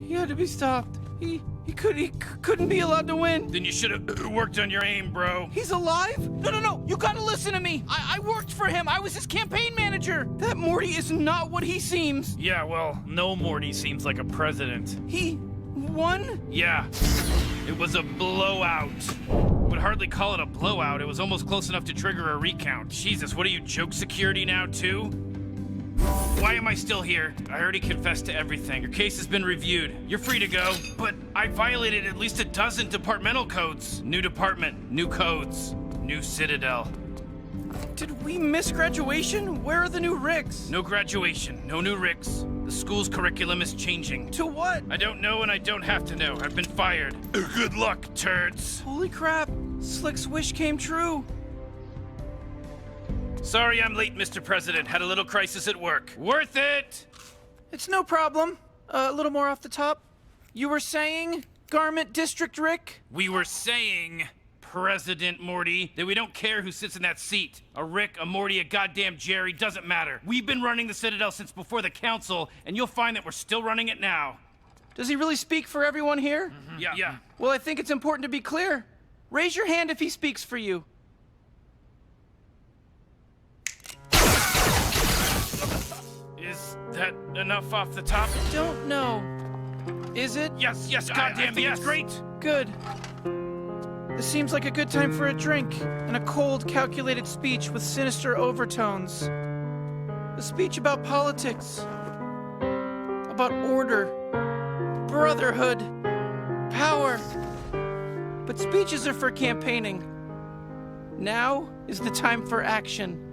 He had to be stopped. He he could he c- couldn't be allowed to win. Then you should have uh, uh, worked on your aim, bro. He's alive? No, no, no! You gotta listen to me. I, I worked for him. I was his campaign manager. That Morty is not what he seems. Yeah, well, no Morty seems like a president. He won. Yeah, it was a blowout. Would hardly call it a blowout. It was almost close enough to trigger a recount. Jesus, what are you, joke security now, too? Why am I still here? I already confessed to everything. Your case has been reviewed. You're free to go. But I violated at least a dozen departmental codes. New department, new codes, new citadel. Did we miss graduation? Where are the new Ricks? No graduation, no new Ricks. The school's curriculum is changing. To what? I don't know and I don't have to know. I've been fired. Good luck, turds. Holy crap! Slick's wish came true. Sorry I'm late, Mr. President. Had a little crisis at work. Worth it! It's no problem. Uh, a little more off the top. You were saying, Garment District Rick? We were saying, President Morty, that we don't care who sits in that seat. A Rick, a Morty, a goddamn Jerry, doesn't matter. We've been running the Citadel since before the Council, and you'll find that we're still running it now. Does he really speak for everyone here? Yeah, yeah. Well, I think it's important to be clear. Raise your hand if he speaks for you. That enough off the top? Don't know. Is it? Yes, yes, goddamn, yes. great. Good. This seems like a good time for a drink and a cold, calculated speech with sinister overtones. A speech about politics, about order, brotherhood, power. But speeches are for campaigning. Now is the time for action.